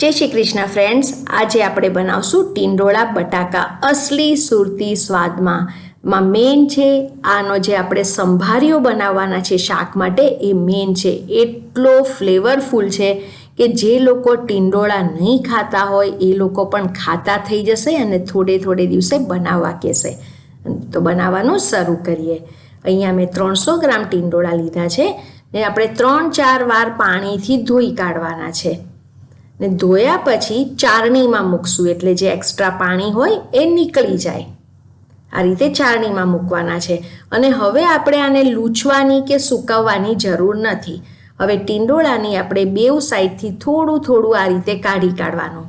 જય શ્રી કૃષ્ણ ફ્રેન્ડ્સ આજે આપણે બનાવશું ટીંડોળા બટાકા. અસલી સુરતી સ્વાદમાં. માં મેન છે, આનો જે આપણે સંભારીઓ બનાવવાના છે શાક માટે, એ મેન છે. એટલો ફ્લેવરફુલ છે કે જે લોકો ટીંડોળા નહીં ખાતા હોય, એ લોકો પણ ખાતા થઈ જશે અને થોડે થોડે દિવસે બનાવવા કહેશે. તો બનાવવાનું શરૂ કરીએ. અહીંયા મેં ત્રણસો ગ્રામ ટીંડોળા લીધા છે. ને આપણે ત્રણ ચાર વાર પાણીથી ધોઈ કાઢવાના છે. ને ધોયા પછી ચારણીમાં મૂકશું. એટલે જે એક્સ્ટ્રા પાણી હોય એ નીકળી જાય. આ રીતે ચારણીમાં મૂકવાના છે. અને હવે આપણે આને લૂછવાની કે સૂકવવાની જરૂર નથી. હવે ટીંડોળાની આપણે બેઉ સાઈડથી થોડું થોડું આ રીતે કાઢી કાઢવાનું.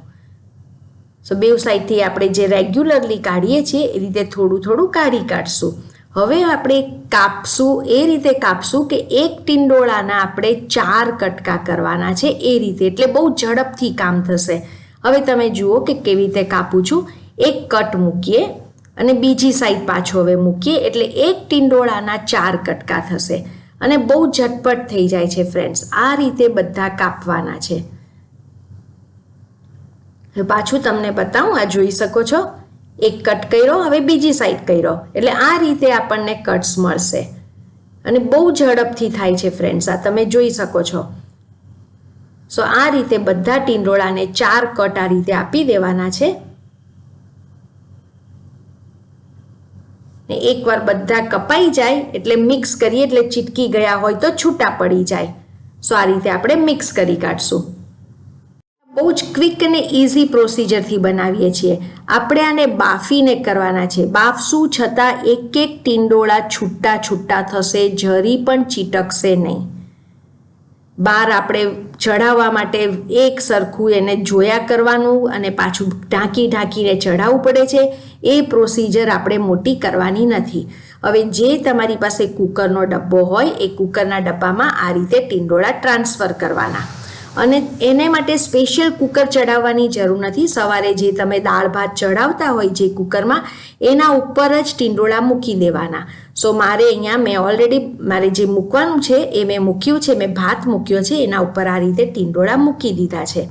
સો બેઉ સાઈડથી આપણે જે રેગ્યુલરલી કાઢીએ છીએ, એ રીતે થોડું થોડું કાઢી કાઢશું. હવે આપણે કાપશું, એ રીતે કાપશું કે એક ટીંડોળાના આપણે ચાર કટકા કરવાના છે એ રીતે, એટલે બહુ ઝડપથી કામ થશે. હવે તમે જુઓ કે કેવી રીતે કાપું છું. એક કટ મૂકીએ અને બીજી સાઈડ પાછો હવે મૂકીએ, એટલે એક ટીંડોળાના ચાર કટકા થશે. અને બહુ ઝટપટ થઈ જાય છે ફ્રેન્ડ્સ, આ રીતે બધા કાપવાના છે. પાછું તમને બતાવું, આ જોઈ શકો છો? એક કટ કર્યો, હવે બીજી સાઈડ કર્યો. એટલે આ રીતે આપણને કટ્સ મળશે. અને બહુ ઝડપથી થાય છે ફ્રેન્ડ્સ આ તમે જોઈ શકો છો. સો આ રીતે બધા ટીંડોળાને ચાર કટ આ રીતે આપી દેવાના છે. ને એકવાર બધા કપાઈ જાય, એટલે મિક્સ કરીએ, એટલે ચીટકી ગયા હોય તો છૂટા પડી જાય. સો આ રીતે આપણે મિક્સ કરી કાઢશું. બહુ જ ક્વિક અને ઇઝી પ્રોસિજરથી બનાવીએ છીએ. આપણે આને બાફીને કરવાના છે. બાફશું છતાં એક એક ટીંડોળા છૂટા છૂટા થશે, જરી પણ ચીટકશે નહીં. બહાર આપણે ચઢાવવા માટે એક સરખું એને જોયા કરવાનું અને પાછું ઢાંકી ઢાંકીને ચઢાવવું પડે છે. એ પ્રોસિજર આપણે મોટી કરવાની નથી. હવે જે તમારી પાસે કુકરનો ડબ્બો હોય, એ કુકરના ડબ્બામાં આ રીતે ટીંડોળા ટ્રાન્સફર કરવાના. અને એને માટે સ્પેશિયલ કુકર ચડાવવાની જરૂર નથી. સવારે જે તમે દાળ ભાત ચડાવતા હોય જે કુકરમાં એના ઉપર જ ટીંડોળા મૂકી દેવાના. સો મારે અહીંયા મેં ઓલરેડી મારે જે મૂકવાનું છે એ મેં મૂક્યું છે, મેં ભાત મૂક્યો છે, એના ઉપર આ રીતે ટીંડોળા મૂકી દીધા છે.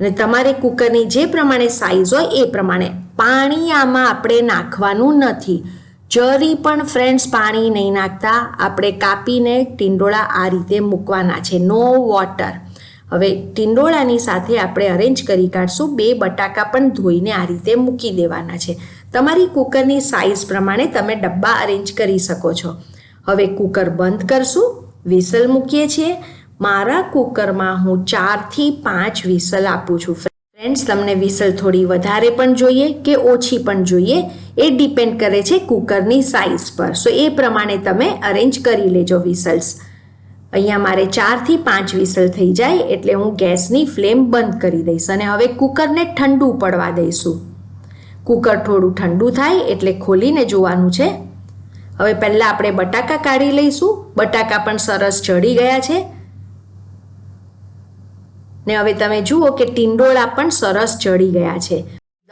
અને તમારે કુકરની જે પ્રમાણે સાઈઝ હોય એ પ્રમાણે પાણી આમાં આપણે નાખવાનું નથી. જરી પણ ફ્રેન્ડ્સ પાણી નહીં નાખતા. આપણે કાપીને ટીંડોળા આ રીતે મૂકવાના છે. No water. હવે ટીંડોળાની સાથે આપણે અરેન્જ કરી કાઢશું. બે બટાકા પણ ધોઈને આ રીતે મૂકી દેવાના છે. તમારી કુકરની સાઇઝ પ્રમાણે તમે ડબ્બા અરેન્જ કરી શકો છો. હવે કુકર બંધ કરશું. વિસલ મૂકીએ છીએ. મારા કુકરમાં હું ચારથી પાંચ વિસલ આપું છું. ફ્રેન્ડ્સ તમને વિસલ થોડી વધારે પણ જોઈએ કે ઓછી પણ જોઈએ? એ ડિપેન્ડ કરે છે કુકરની સાઇઝ પર. સો એ પ્રમાણે તમે અરેન્જ કરી લેજો વિસલ્સ. અહીંયા મારે ચારથી પાંચ વિસલ થઈ જાય એટલે હું ગેસની ફ્લેમ બંધ કરી દઈશ અને હવે કુકરને ઠંડુ પડવા દઈશું. કુકર થોડું ઠંડુ થાય એટલે ખોલીને જોવાનું છે. હવે પહેલાં આપણે બટાકા કાઢી લઈશું. બટાકા પણ સરસ ચડી ગયા છે. ને હવે તમે જુઓ કે ટીંડોળા પણ સરસ ચડી ગયા છે.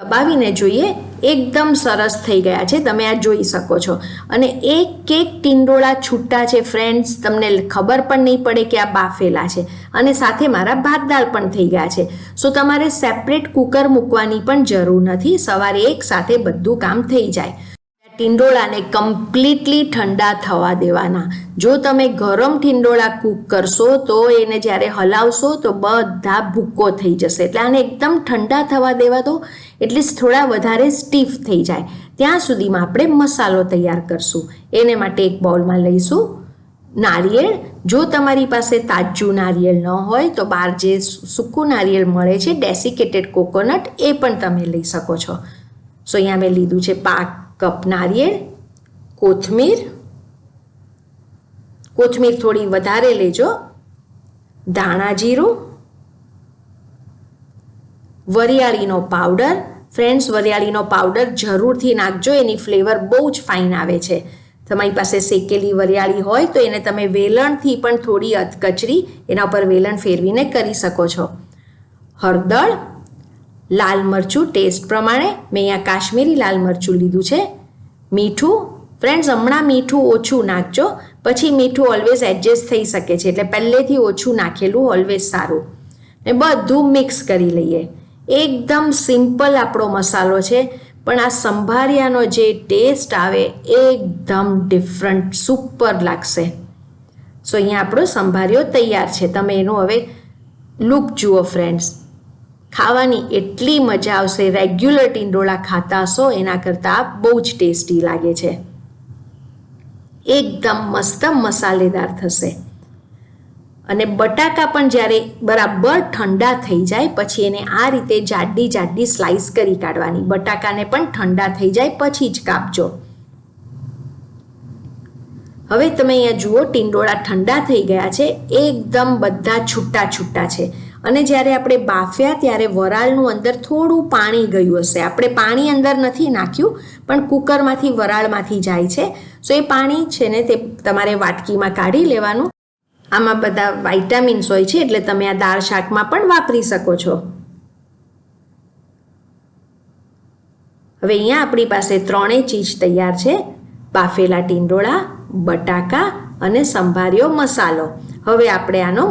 દબાવીને જોઈએ, એકદમ સરસ થઈ ગયા છે. તમે આ જોઈ શકો છો. અને એક એક ટીંડોળા છૂટા છે ફ્રેન્ડ્સ તમને ખબર પણ નહીં પડે કે આ બાફેલા છે. અને સાથે મારા ભાત દાળ પણ થઈ ગયા છે. સો તમારે સેપરેટ કુકર મૂકવાની પણ જરૂર નથી. સવારે એક સાથે બધું કામ થઈ જાય. ટીંડોળાને કમ્પ્લીટલી ઠંડા થવા દેવાના. જો તમે ગરમ ટિંડોળા કૂક કરશો, તો એને જ્યારે હલાવશો, તો બધા ભૂક્કો થઈ જશે. એટલે આને એકદમ ઠંડા થવા દેવા દો એટલે થોડા વધારે સ્ટીફ થઈ જાય. ત્યાં સુધીમાં આપણે મસાલો તૈયાર કરશું. એને માટે એક બાઉલમાં લઈશું નારિયેળ. જો તમારી પાસે તાજું નારિયેળ ન હોય, તો બહાર જે સૂકું નારિયેળ મળે છે, ડેસિકેટેડ કોકોનટ, એ પણ તમે લઈ શકો છો. સો, અહીંયા મેં લીધું છે પાક. કપ નારિયેળ, કોથમીર કોથમીર થોડી વધારે લેજો, ધાણા જીરું, વરિયાળીનો પાવડર. ફ્રેન્ડ્સ વરિયાળીનો પાવડર જરૂરથી નાખજો, એની ફ્લેવર બહુ જ ફાઇન આવે છે. તમારી પાસે શેકેલી વરિયાળી હોય તો એને તમે વેલણથી પણ થોડી અધકચરી એના ઉપર વેલણ ફેરવીને કરી શકો છો. હળદર લાલ મરચું ટેસ્ટ પ્રમાણે મેં અહીંયા કાશ્મીરી લાલ મરચું લીધું છે. મીઠું ફ્રેન્ડ્સ હમણાં મીઠું ઓછું નાખજો, પછી મીઠું ઓલવેઝ એડજસ્ટ થઈ શકે છે, એટલે પહેલેથી ઓછું નાખેલું ઓલવેઝ સારું. ને બધું મિક્સ કરી લઈએ. એકદમ સિમ્પલ આપણો મસાલો છે, પણ આ સંભારિયાનો જે ટેસ્ટ આવે એકદમ ડિફરન્ટ સુપર લાગશે. સો અહીંયા આપણો સંભારિયો તૈયાર છે. તમે એનું હવે લુક જુઓ ફ્રેન્ડ્સ ખાવાની એટલી મજા આવશે રેગ્યુલર ટીંડોળા ખાતા હશો, એના કરતાં બહુ જ ટેસ્ટી લાગે છે. એકદમ મસ્ત મસાલેદાર થશે. અને બટાકા પણ જ્યારે બરાબર ઠંડા થઈ જાય, પછી એને આ રીતે જાડી જાડી સ્લાઈસ કરી કાઢવાની. બટાકાને પણ ઠંડા થઈ જાય, પછી જ કાપજો. હવે તમે અહીંયા જુઓ, ટીંડોળા ઠંડા થઈ ગયા છે, એકદમ બધા છૂટા છૂટા છે. અને જ્યારે આપણે બાફ્યા ત્યારે વરાળનું અંદર થોડું પાણી ગયું હશે. આપણે પાણી અંદર નથી નાખ્યું, પણ કુકરમાંથી વરાળમાંથી જાય છે. સો એ પાણી છે ને તે તમારે વાટકીમાં કાઢી લેવાનું. આમાં બધા વાઇટામિન્સ હોય છે, એટલે તમે આ દાળ શાકમાં પણ વાપરી શકો છો. હવે અહીંયા આપણી પાસે ત્રણેય ચીજ તૈયાર છે. બાફેલા ટીંડોળા, બટાકા અને સંભાર્યો મસાલો. હવે આપણે આનો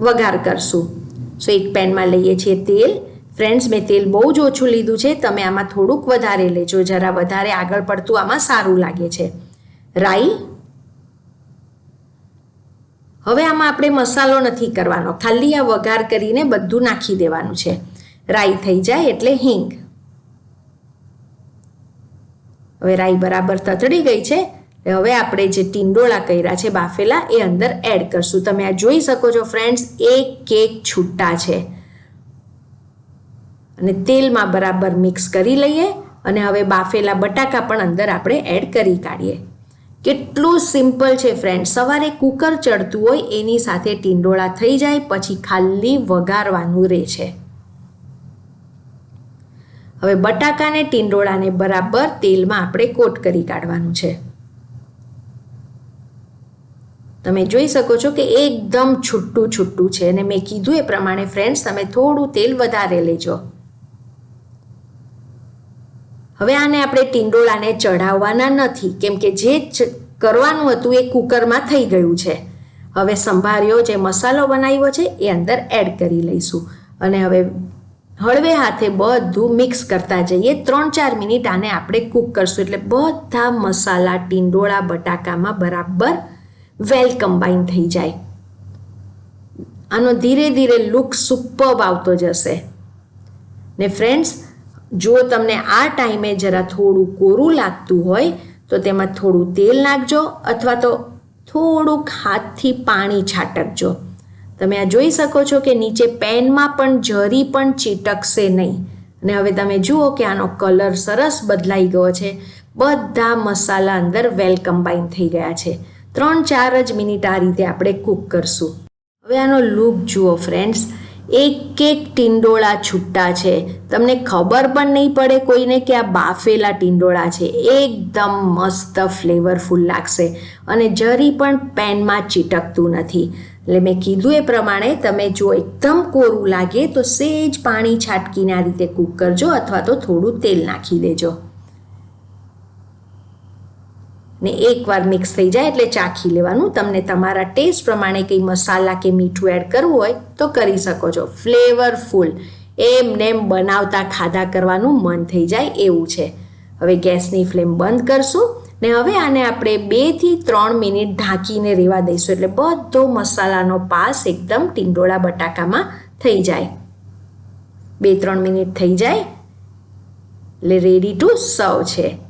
વઘાર કરશું. સો એક પેનમાં લઈએ છીએ તેલ. ફ્રેન્ડ્સ મેં તેલ બહુ જ ઓછું લીધું છે. તમે આમાં થોડુંક વધારે લેજો. જરા વધારે આગળ પડતું આમાં સારું લાગે છે. રાઈ. હવે આમાં આપણે મસાલો નથી કરવાનો. ખાલી આ વઘાર કરીને બધું નાખી દેવાનું છે. રાઈ થઈ જાય એટલે હિંગ. હવે રાઈ બરાબર તતડી ગઈ છે. હવે આપણે જે ટીંડોળા કર્યા છે, બાફેલા, એ અંદર એડ કરશું. તમે આ જોઈ શકો છો ફ્રેન્ડ્સ એક કેક છૂટા છે. અને તેલમાં બરાબર મિક્સ કરી લઈએ અને હવે બાફેલા બટાકા પણ અંદર આપણે એડ કરી કાઢીએ. કેટલું સિમ્પલ છે ફ્રેન્ડ સવારે કુકર ચડતું હોય, એની સાથે ટીંડોળા થઈ જાય, પછી ખાલી વઘારવાનું રહે છે. હવે બટાકાને, ટીંડોળાને બરાબર તેલમાં આપણે કોટ કરી કાઢવાનું છે. તમે જોઈ શકો છો કે એકદમ છૂટું છૂટું છે અને મેં કીધું એ પ્રમાણે ફ્રેન્ડ્સ તમે થોડું તેલ વધારે લેજો. હવે આને આપણે ટીંડોળાને ચઢાવવાના નથી, કેમ કે જે કરવાનું હતું એ કુકરમાં થઈ ગયું છે. હવે સંભાર્યો જે મસાલો બનાવ્યો છે એ અંદર એડ કરી લઈશું. અને હવે હળવે હાથે બધું મિક્સ કરતા જઈએ. ત્રણ ચાર મિનિટ આને આપણે કૂક કરશું. એટલે બધા મસાલા, ટીંડોળા, બટાકામાં બરાબર વેલ કમ્બાઈન થઈ જાય. આનો ધીરે ધીરે લુક સુપર્બ આવતો જશે. ને ફ્રેન્ડ્સ જો તમને આ ટાઈમે જરા થોડું કોરું લાગતું હોય, તો તેમાં થોડું તેલ નાખજો અથવા તો થોડુંક હાથથી પાણી છાટકજો. તમે આ જોઈ શકો છો કે નીચે પેનમાં પણ જરી પણ ચીટકશે નહીં. અને હવે તમે જુઓ કે આનો કલર સરસ બદલાઈ ગયો છે. બધા મસાલા અંદર વેલ કમ્બાઈન થઈ ગયા છે. ત્રણ ચાર જ મિનિટ આ રીતે આપણે કૂક કરશું. હવે આનો લુક જુઓ ફ્રેન્ડ્સ એક એક ટીંડોળા છૂટા છે. તમને ખબર પણ નહીં પડે કોઈને કે આ બાફેલા ટીંડોળા છે. એકદમ મસ્ત ફ્લેવરફુલ લાગશે અને જરી પણ પેનમાં ચીટકતું નથી. એટલે મેં કીધું એ પ્રમાણે તમે જો એકદમ કોરું લાગે તો સેજ પાણી છાટકીને આ રીતે કૂક કરજો અથવા તો થોડું તેલ નાખી દેજો. ને એકવાર મિક્સ થઈ જાય એટલે ચાખી લેવાનું. તમને તમારા ટેસ્ટ પ્રમાણે કંઈ મસાલા કે મીઠું એડ કરવું હોય તો કરી શકો છો. ફ્લેવરફુલ એમ નેમ બનાવતા ખાધા કરવાનું મન થઈ જાય એવું છે. હવે ગેસની ફ્લેમ બંધ કરશું ને હવે આને આપણે બેથી ત્રણ મિનિટ ઢાંકીને રહેવા દઈશું એટલે બધો મસાલાનો પાસ એકદમ ટીંડોળા બટાકામાં થઈ જાય. બે ત્રણ મિનિટ થઈ જાય. એટલે રેડી ટુ સર્વ છે.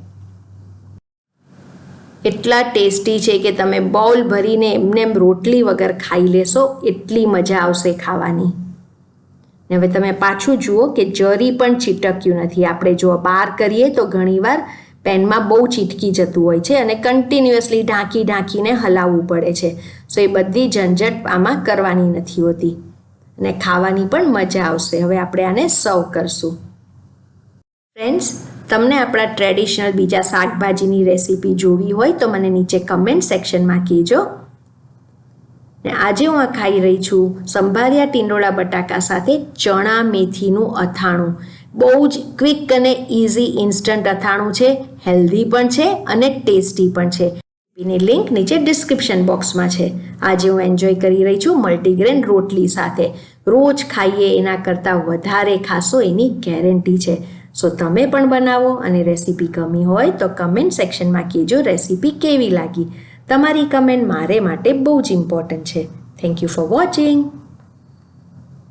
એટલા ટેસ્ટી છે કે તમે બાઉલ ભરીને એમને એમ રોટલી વગર ખાઈ લેશો, એટલી મજા આવશે ખાવાની. હવે તમે પાછું જુઓ કે જરી પણ ચીટક્યું નથી. આપણે જો બહાર કરીએ તો ઘણીવાર પેનમાં બહુ ચીટકી જતું હોય છે અને કન્ટિન્યુઅસલી ઢાંકી ઢાંકીને હલાવવું પડે છે. સો એ બધી ઝંઝટ આમાં કરવાની નથી હોતી. અને ખાવાની પણ મજા આવશે. હવે આપણે આને સર્વ કરશું. ફ્રેન્ડ્સ તમને આપણા ટ્રેડિશનલ બીજા શાકભાજીની રેસીપી જોવી હોય તો મને નીચે કમેન્ટ સેક્શનમાં કહેજો. ને આજે હું આ ખાઈ રહી છું સંભારિયા ટીંડોળા બટાકા સાથે ચણા મેથીનું અથાણું. બહુ જ ક્વિક અને ઇઝી ઇન્સ્ટન્ટ અથાણું છે હેલ્ધી પણ છે અને ટેસ્ટી પણ છે. એની લિંક નીચે ડિસ્ક્રિપ્શન બોક્સમાં છે. આજે હું એન્જોય કરી રહી છું મલ્ટીગ્રેન રોટલી સાથે. રોજ ખાઈએ એના કરતાં વધારે ખાશો એની ગેરંટી છે. સો તમે પણ બનાવો અને રેસીપી ગમી હોય તો કમેન્ટ સેક્શનમાં કહેજો રેસીપી કેવી લાગી. તમારી કમેન્ટ મારે માટે બહુ જ ઇમ્પોર્ટન્ટ છે. Thank you for watching